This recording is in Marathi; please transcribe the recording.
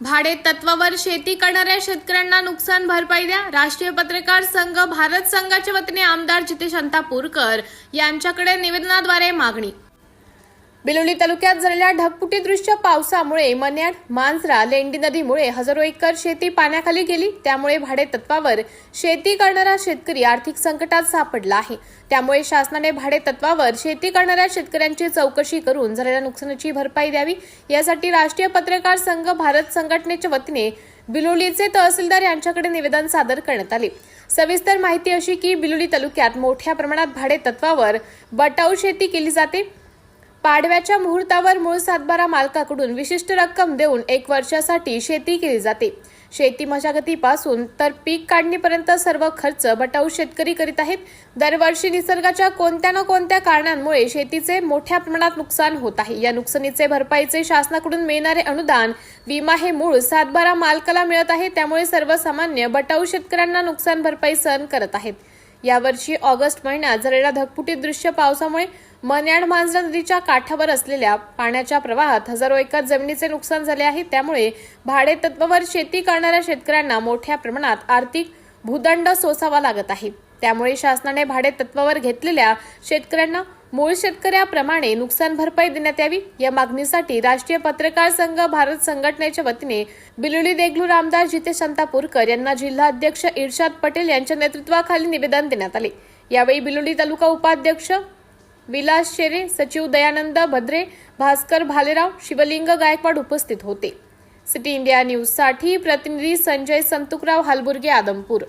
भाडे तत्वावर शेती करणाऱ्या शेतकऱ्यांना नुकसान भरपाई द्या. राष्ट्रीय पत्रकार संघ भारत संघाच्या वतीने आमदार जितेश अंतापूरकर यांच्याकडे निवेदनाद्वारे मागणी. बिलोली तालुक्यात झालेल्या ढगपुटी दृश्य पावसामुळे मन्याड मांजरा लेंडी नदीमुळे हजारो एकर शेती पाण्याखाली गेली. त्यामुळे भाडे तत्वावर शेती करणारा शेतकरी आर्थिक संकटात सापडला आहे. त्यामुळे शासनाने भाडे तत्वावर शेती करणाऱ्या शेतकऱ्यांची चौकशी करून झालेल्या नुकसानीची भरपाई द्यावी. यासाठी राष्ट्रीय पत्रकार संघ भारत संघटनेच्या वतीने बिलोलीचे तहसीलदार यांच्याकडे निवेदन सादर करण्यात आले. सविस्तर माहिती अशी की बिलोली तालुक्यात मोठ्या प्रमाणात भाडे तत्वावर बटाऊ शेती केली जाते. पाडव्याच्या मुहूर्तावर मूळ सातबारा मालकाकडून विशिष्ट रक्कम देऊन एक वर्षासाठी शेती केली जाते. शेती मशागतीपासून तर पीक काढणीपर्यंत सर्व खर्च बटाऊ शेतकरी करीत आहेत. दरवर्षी निसर्गाच्या कोणत्या ना कोणत्या कारणांमुळे शेतीचे मोठ्या प्रमाणात नुकसान होत आहे. या नुकसानीचे भरपाईचे शासनाकडून मिळणारे अनुदान विमा हे मूळ सातबारा मालकाला मिळत आहे. त्यामुळे सर्वसामान्य बटाऊ शेतकऱ्यांना नुकसान भरपाई सहन करत आहेत. यावर्षी ऑगस्ट महिन्यात झालेल्या धगफुटीत दृश्य पावसामुळे मन्याड मांजरा नदीच्या काठावर असलेल्या पाण्याच्या प्रवाहात हजारो एकर जमिनीचे नुकसान झाले आहे. त्यामुळे भाडे तत्वावर शेती करणाऱ्या शेतकऱ्यांना मोठ्या प्रमाणात आर्थिक भूदंड सोसावा लागत आहे. त्यामुळे शासनाने भाडे तत्वावर घेतलेल्या शेतकऱ्यांना मूळ शेतकऱ्याप्रमाणे नुकसान भरपाई देण्यात यावी या मागणीसाठी राष्ट्रीय पत्रकार संघ भारत संघटनेच्या वतीने बिलोली देगलूर आमदार जितेश अंतापूरकर यांना जिल्हा अध्यक्ष इर्शाद पटेल यांच्या नेतृत्वाखाली निवेदन देण्यात आले. यावेळी बिलोली तालुका उपाध्यक्ष विलास शेरे सचिव दयानंद भद्रे भास्कर भालेराव शिवलिंग गायकवाड उपस्थित होते. सिटी इंडिया न्यूजसाठी प्रतिनिधी संजय संतुकराव हालबुर्गे आदमपूर.